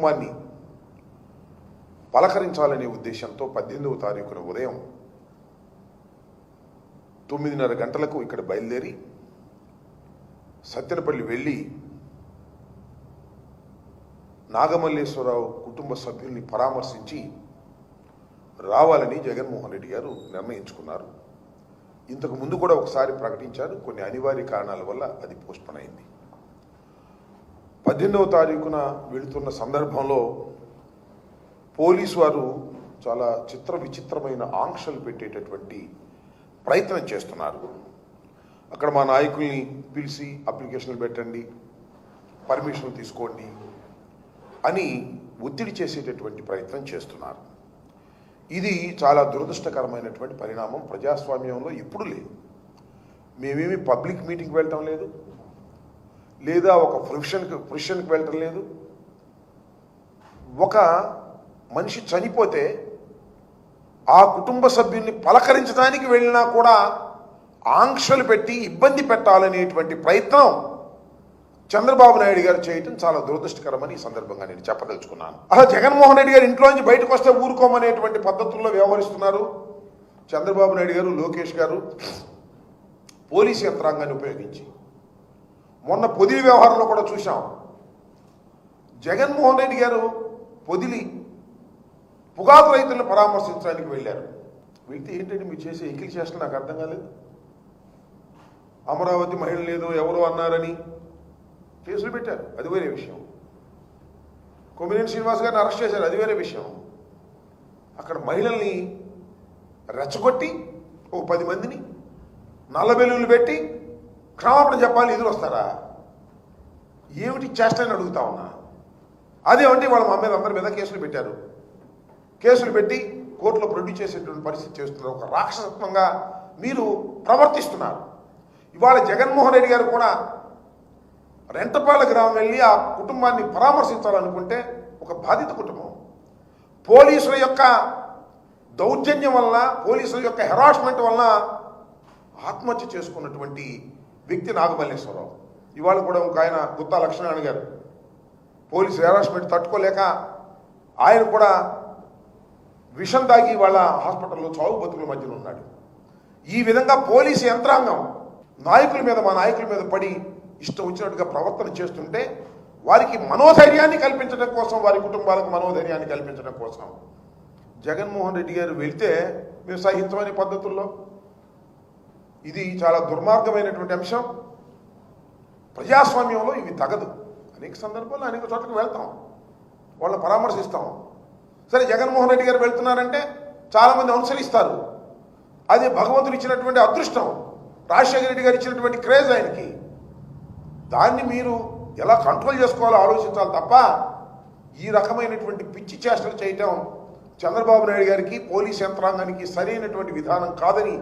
కుటుంబాన్ని పలకరించాలనే ఉద్దేశంతో పద్దెనిమిదవ తారీఖున ఉదయం తొమ్మిదిన్నర గంటలకు ఇక్కడ బయలుదేరి సత్యనపల్లి వెళ్ళి నాగమల్లేశ్వరరావు కుటుంబ సభ్యుల్ని పరామర్శించి రావాలని జగన్మోహన్ రెడ్డి గారు నిర్ణయించుకున్నారు. ఇంతకు ముందు కూడా ఒకసారి ప్రకటించారు. కొన్ని అనివార్య కారణాల వల్ల అది పోస్ట్పోన్ అయింది. పద్దెనిమిదవ తారీఖున వెళుతున్న సందర్భంలో పోలీసు వారు చాలా చిత్ర విచిత్రమైన ఆంక్షలు పెట్టేటటువంటి ప్రయత్నం చేస్తున్నారు. అక్కడ మా నాయకుల్ని పిలిచి అప్లికేషన్లు పెట్టండి పర్మిషన్లు తీసుకోండి అని ఒత్తిడి చేసేటటువంటి ప్రయత్నం చేస్తున్నారు. ఇది చాలా దురదృష్టకరమైనటువంటి పరిణామం ప్రజాస్వామ్యంలో ఎప్పుడు లేదు. మేమేమి పబ్లిక్ మీటింగ్కి వెళ్ళటం లేదు. లేదా ఒక ప్రొఫెషన్కి ప్రొఫెషన్కి వెళ్ళటం లేదు. ఒక మనిషి చనిపోతే ఆ కుటుంబ సభ్యుల్ని పలకరించడానికి వెళ్ళినా కూడా ఆంక్షలు పెట్టి ఇబ్బంది పెట్టాలనేటువంటి ప్రయత్నం చంద్రబాబు నాయుడు గారు చేయటం చాలా దురదృష్టకరమని ఈ సందర్భంగా నేను చెప్పదలుచుకున్నాను. అలా జగన్మోహన్ రెడ్డి గారు ఇంట్లోంచి బయటకు వస్తే ఊరుకోమనేటువంటి పద్ధతుల్లో వ్యవహరిస్తున్నారు. చంద్రబాబు నాయుడు గారు లోకేష్ గారు పోలీసు యంత్రాంగాన్ని ఉపయోగించి. మొన్న పొదిలి వ్యవహారంలో కూడా చూసాం జగన్మోహన్ రెడ్డి గారు పొదిలి పొగాకు రైతులను పరామర్శించడానికి వెళ్ళారు. వెళ్తే ఏంటంటే మీరు చేసే ఎకిలి చేష్టలు నాకు అర్థం కాలేదు. అమరావతి మహిళ లేదు ఎవరు అన్నారని కేసులు పెట్టారు. అది వేరే విషయం. కొమ్మినేని శ్రీనివాస్ గారిని అరెస్ట్ చేశారు. అది వేరే విషయం. అక్కడ మహిళల్ని రెచ్చగొట్టి ఓ పది మందిని నల్లబెల్లులు పెట్టి క్షమాపణ చెప్పాలి ఎదురు వస్తారా? ఏమిటి చేష్టని అడుగుతా ఉన్నా? అదేమంటే వాళ్ళ మా మీద అందరి మీద కేసులు పెట్టారు. కేసులు పెట్టి కోర్టులో ప్రొడ్యూస్ చేసేటువంటి పరిస్థితి చేస్తున్నారు. ఒక రాక్షసత్వంగా మీరు ప్రవర్తిస్తున్నారు. ఇవాళ జగన్మోహన్ రెడ్డి గారు కూడా రెంటపాల గ్రామం వెళ్ళి ఆ కుటుంబాన్ని పరామర్శించాలనుకుంటే ఒక బాధిత కుటుంబం. పోలీసుల యొక్క దౌర్జన్యం వలన పోలీసుల యొక్క హెరాస్మెంట్ వలన ఆత్మహత్య చేసుకున్నటువంటి వ్యక్తి నాగమల్లేశ్వరరావు. ఇవాళ కూడా ఒక ఆయన గుత్తా లక్ష్మణారాయణ గారు పోలీసు హెరాస్మెంట్ తట్టుకోలేక ఆయన కూడా విషం తాగి వాళ్ళ హాస్పిటల్లో చావు బతుకుల మధ్యలో ఉన్నాడు. ఈ విధంగా పోలీసు యంత్రాంగం నాయకుల మీద మా నాయకుల మీద పడి ఇష్టం వచ్చినట్టుగా ప్రవర్తన చేస్తుంటే వారికి మనోధైర్యాన్ని కల్పించడం కోసం వారి కుటుంబాలకు మనోధైర్యాన్ని కల్పించడం కోసం జగన్మోహన్ రెడ్డి గారు వెళ్తే మేము సహించమనే పద్ధతుల్లో ఇది చాలా దుర్మార్గమైనటువంటి అంశం. ప్రజాస్వామ్యంలో ఇవి తగదు. అనేక సందర్భాల్లో అనేక చోట్లకి వెళ్తాం. వాళ్ళని పరామర్శిస్తాం. సరే జగన్మోహన్ రెడ్డి గారు వెళ్తున్నారంటే చాలామంది అనుసరిస్తారు. అది భగవంతుడు ఇచ్చినటువంటి అదృష్టం రాజశేఖర రెడ్డి గారు ఇచ్చినటువంటి క్రేజ్ ఆయనకి. దాన్ని మీరు ఎలా కంట్రోల్ చేసుకోవాలో ఆలోచించాలి తప్ప ఈ రకమైనటువంటి పిచ్చి చేష్టలు చేయటం చంద్రబాబు నాయుడు గారికి పోలీస్ యంత్రాంగానికి సరైనటువంటి విధానం కాదని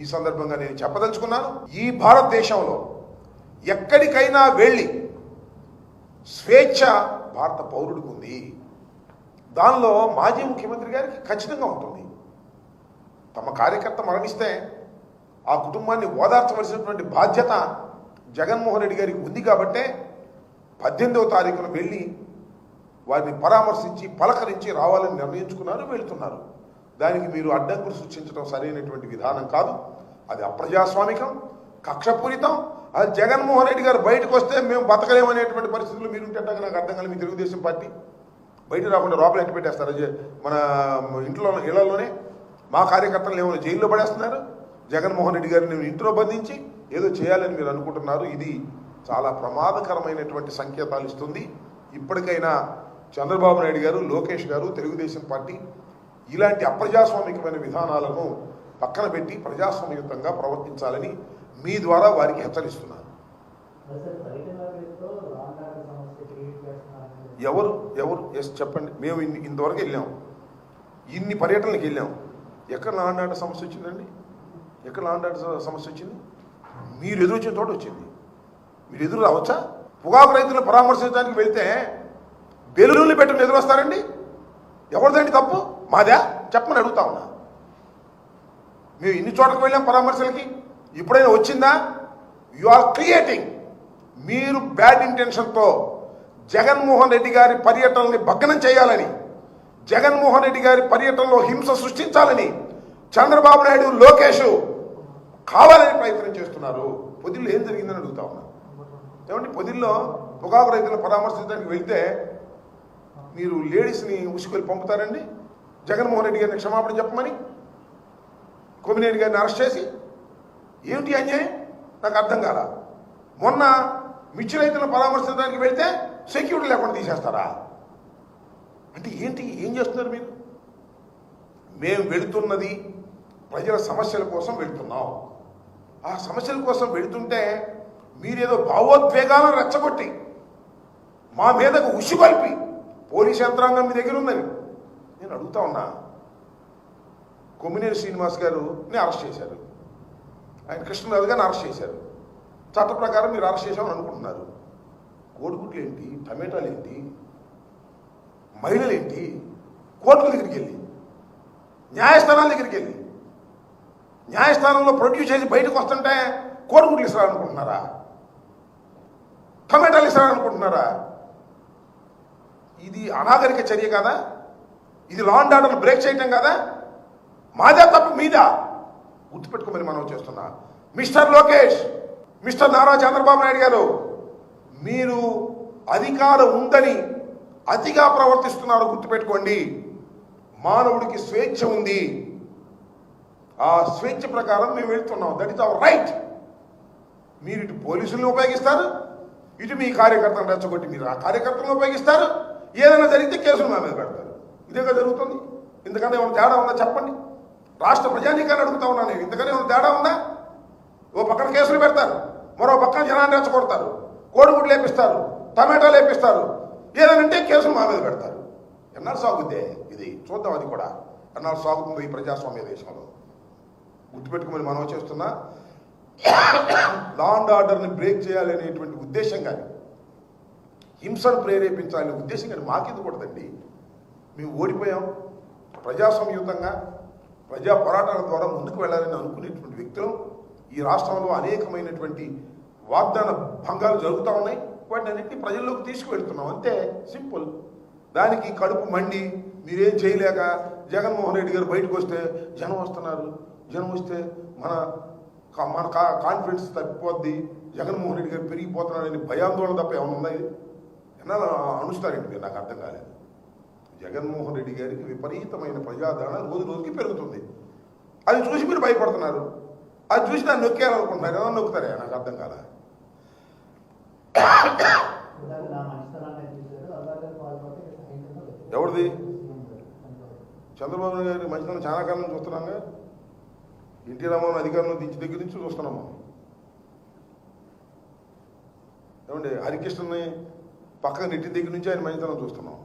ఈ సందర్భంగా నేను చెప్పదలుచుకున్నాను. ఈ భారతదేశంలో ఎక్కడికైనా వెళ్ళి స్వేచ్ఛ భారత పౌరుడికి ఉంది. దానిలో మాజీ ముఖ్యమంత్రి గారికి ఖచ్చితంగా ఉంటుంది. తమ కార్యకర్త మరణిస్తే ఆ కుటుంబాన్ని ఓదార్చవలసినటువంటి బాధ్యత జగన్మోహన్ రెడ్డి గారికి ఉంది కాబట్టే పద్దెనిమిదవ తారీఖున వెళ్ళి వారిని పరామర్శించి పలకరించి రావాలని నిర్ణయించుకున్నారు వెళ్తున్నారు. దానికి మీరు అడ్డంకులు సృష్టించడం సరైనటువంటి విధానం కాదు. అది అప్రజాస్వామికం కక్షపూరితం. అది జగన్మోహన్ రెడ్డి గారు బయటకు వస్తే మేము బతకలేమనేటువంటి పరిస్థితులు మీరుంటే అంటే నాకు అర్థం కాదు మీ తెలుగుదేశం పార్టీ బయట రాకుండా లోపల ఎట్టి పెట్టేస్తారు. మన ఇంట్లో ఇళ్ళలోనే మా కార్యకర్తలు ఏమైనా జైల్లో పడేస్తున్నారు? జగన్మోహన్ రెడ్డి గారిని ఇంట్లో బంధించి ఏదో చేయాలని మీరు అనుకుంటున్నారు. ఇది చాలా ప్రమాదకరమైనటువంటి సంకేతాలు ఇస్తుంది. ఇప్పటికైనా చంద్రబాబు నాయుడు గారు లోకేష్ గారు తెలుగుదేశం పార్టీ ఇలాంటి అప్రజాస్వామికమైన విధానాలను పక్కన పెట్టి ప్రజాస్వామ్యయుతంగా ప్రవర్తించాలని మీ ద్వారా వారికి హెచ్చరిస్తున్నాను. ఎవరు? ఎవరు? ఎస్ చెప్పండి. మేము ఇన్ని ఇంతవరకు వెళ్ళాం. ఇన్ని పర్యటనలకు వెళ్ళాం. ఎక్కడ లాండ్ ఆర్డర్ సమస్య వచ్చిందండి? ఎక్కడ లాండ్ ఆర్డర్ సమస్య వచ్చింది? మీరు ఎదురు వచ్చిన తోట వచ్చింది. మీరు ఎదురు రావచ్చా? పొగాకు రైతులను పరామర్శించడానికి వెళ్తే బెలూన్లు పెట్టుకుని ఎదురు వస్తారండి? ఎవరిదండి తప్పు? మాదా? చెప్పమని అడుగుతా ఉన్నా. మేము ఇన్ని చోట్లకు వెళ్ళాం పరామర్శలకి. ఇప్పుడైనా వచ్చిందా? యు ఆర్ క్రియేటింగ్ మీరు బ్యాడ్ ఇంటెన్షన్తో జగన్మోహన్ రెడ్డి గారి పర్యటనని భగ్నం చేయాలని జగన్మోహన్ రెడ్డి గారి పర్యటనలో హింస సృష్టించాలని చంద్రబాబు నాయుడు లోకేష్ కావాలని ప్రయత్నం చేస్తున్నారు. పొదిల్లో ఏం జరిగిందని అడుగుతా ఉన్నా. ఏమంటే పొదిల్లో పొగాకు రైతులను పరామర్శించడానికి వెళ్తే మీరు లేడీస్ని ఉసుకొని పంపుతారండి? జగన్మోహన్ రెడ్డి గారిని క్షమాపణ చెప్పమని కొమ్మినేని గారిని అరెస్ట్ చేసి ఏమిటి అన్యాయం? నాకు అర్థం కాల. మొన్న మిర్చి రైతులను పరామర్శించడానికి వెళ్తే సెక్యూరిటీ లేకుండా తీసేస్తారా? అంటే ఏంటి? ఏం చేస్తున్నారు మీరు? మేము వెళుతున్నది ప్రజల సమస్యల కోసం వెళుతున్నాం. ఆ సమస్యల కోసం వెళుతుంటే మీరేదో భావోద్వేగాలను రెచ్చగొట్టి మా మీదకు ఉసిగొల్పి పోలీస్ యంత్రాంగం మీ దగ్గర ఉందని నేను అడుగుతా ఉన్నా. కొమ్మినేని శ్రీనివాస్ గారుని అరెస్ట్ చేశారు. ఆయన కృష్ణరాజు గారిని అరెస్ట్ చేశారు. చట్ట ప్రకారం మీరు అరెస్ట్ చేశామని అనుకుంటున్నారు. కోడిగుడ్లు ఏంటి? టమాటాలు ఏంటి? మహిళలు ఏంటి కోర్టుల దగ్గరికి వెళ్ళి న్యాయస్థానాల దగ్గరికి వెళ్ళి న్యాయస్థానంలో ప్రొడ్యూస్ చేసి బయటకు వస్తుంటే కోడిగుడ్లు ఇస్తారనుకుంటున్నారా? టమాటాలు ఇస్తారనుకుంటున్నారా? ఇది అనాగరిక చర్య కదా? ఇది లా అండ్ ఆర్డర్ బ్రేక్ చేయటం కదా? మాదే తప్పు మీదా? గుర్తుపెట్టుకోమని మనం చేస్తున్నా. మిస్టర్ లోకేష్ మిస్టర్ నారా చంద్రబాబు నాయుడు గారు మీరు అధికారం ఉందని అతిగా ప్రవర్తిస్తున్నారు గుర్తుపెట్టుకోండి. మానవుడికి స్వేచ్ఛ ఉంది. ఆ స్వేచ్ఛ ప్రకారం మేము వెళ్తున్నాం. దట్ ఇస్ అవర్ రైట్ మీరు ఇటు పోలీసులను ఉపయోగిస్తారు ఇటు మీ కార్యకర్తలను రెచ్చగొట్టి మీరు ఆ కార్యకర్తలను ఉపయోగిస్తారు. ఏదైనా జరిగితే కేసులు మా మీద పెడతారు. ఇదేగా జరుగుతుంది. ఇంతకన్నా ఏమైనా తేడా ఉందా చెప్పండి. రాష్ట్ర ప్రజానీకాన్ని అడుగుతా ఉన్నాను నేను. ఇంతకన్నా ఏమైనా తేడా ఉందా? ఓ పక్కన కేసులు పెడతారు. మరో పక్కన జనాన్ని రెచ్చగొడతారు. కోడిగుడ్లు లేపిస్తారు. టమాటా లేపిస్తారు. ఏదనంటే కేసులు మా మీద పెడతారు. ఎన్నాళ్ళు సాగుద్దే? ఇది చూద్దాం అది కూడా. ఎన్నాళ్ళు సాగుతుందో ఈ ప్రజాస్వామ్య దేశంలో? గుర్తుపెట్టుకోమని మనం చేస్తున్నా. లా అండ్ ఆర్డర్ని బ్రేక్ చేయాలనేటువంటి ఉద్దేశం కానీ హింసను ప్రేరేపించాలనే ఉద్దేశం కానీ మాకెందుకు కూడదండి మేము ఓడిపోయాం. ప్రజాస్వామ్యుతంగా ప్రజా పోరాటాల ద్వారా ముందుకు వెళ్ళాలని అనుకునేటువంటి వ్యక్తులు ఈ రాష్ట్రంలో అనేకమైనటువంటి వాగ్దాన భంగాలు జరుగుతూ ఉన్నాయి. వాటిని అన్నింటినీ ప్రజల్లోకి తీసుకువెళ్తున్నాం. అంతే సింపుల్. దానికి కడుపు మండి మీరేం చేయలేక జగన్మోహన్ రెడ్డి గారు బయటకు వస్తే జనం వస్తున్నారు. జనం వస్తే మన కా- మన కా కాన్ఫిడెన్స్ తప్పిపోద్ది. జగన్మోహన్ రెడ్డి గారు పెరిగిపోతున్నాడని భయాందోళన తప్ప ఏమైనా ఉన్నాయి ఎన్నాళ్ళు అనుస్తారండి మీరు నాకు అర్థం కాలేదు. జగన్మోహన్ రెడ్డి గారికి విపరీతమైన ప్రజాదరణ రోజు రోజుకి పెరుగుతుంది. అది చూసి మీరు భయపడుతున్నారు. అది చూసి దాన్ని నొక్కేయాలనుకుంటున్నారు ఏమన్నా నొక్కుతారా? నాకు అర్థం కాల? ఎవరిది? చంద్రబాబు. నాయుడు గారి మంచితనం చాలా కాలం నుంచి చూస్తున్నాగా. ఎన్టీ రామారావు అధికారంలో దించి దగ్గర నుంచి చూస్తున్నాము. ఏమండి హరికృష్ణని పక్కన నెట్టి దగ్గర నుంచి ఆయన మంచితనం చూస్తున్నాం.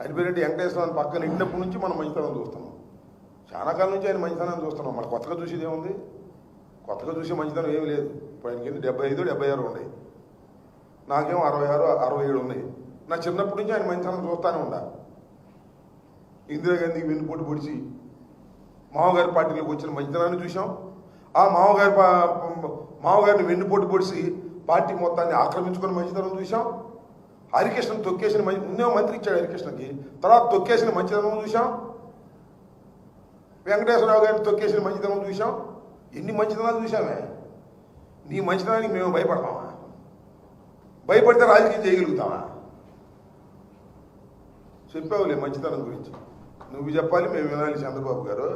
ఆయన పేరేంటి వెంకటేశ్వరరావు పక్కన ఇన్నప్పటి నుంచి మనం మంచితనం చూస్తున్నాం. చాలా కాలం నుంచి ఆయన మంచితనం చూస్తున్నాం. మన కొత్తగా చూసేది ఏముంది? కొత్తగా చూసే మంచితనం ఏమి లేదు. ఇప్పుడు కింద డెబ్బై ఐదు డెబ్బై ఆరు ఉన్నాయి. నాకేమో అరవై ఆరు అరవై ఏడు ఉన్నాయి. నా చిన్నప్పటి నుంచి ఆయన మంచితనం చూస్తానే ఉండా. ఇందిరాగాంధీకి వెన్నుపోటు పొడిచి మామగారి పార్టీలోకి వచ్చిన మంచితనాన్ని చూసాం ఆ మామగారి పా- మామగారిని వెన్నుపోటు పొడిచి పార్టీ మొత్తాన్ని ఆక్రమించుకుని మంచితనం చూసాం హరికృష్ణ తొక్కేసిన మంచి ముందే మంత్రి ఇచ్చాడు హరికృష్ణకి. తర్వాత తొక్కేసిన మంచితనం చూసాం వెంకటేశ్వరరావు గారిని తొక్కేసిన మంచితనం చూసాం ఎన్ని మంచితనాలు చూసామే నీ మంచితనానికి మేము భయపడతామా? భయపడితే రాజకీయం చేయగలుగుతామా? చెప్పావులే మంచితనం గురించి. నువ్వు చెప్పాలి మేము వినాలి చంద్రబాబు గారు.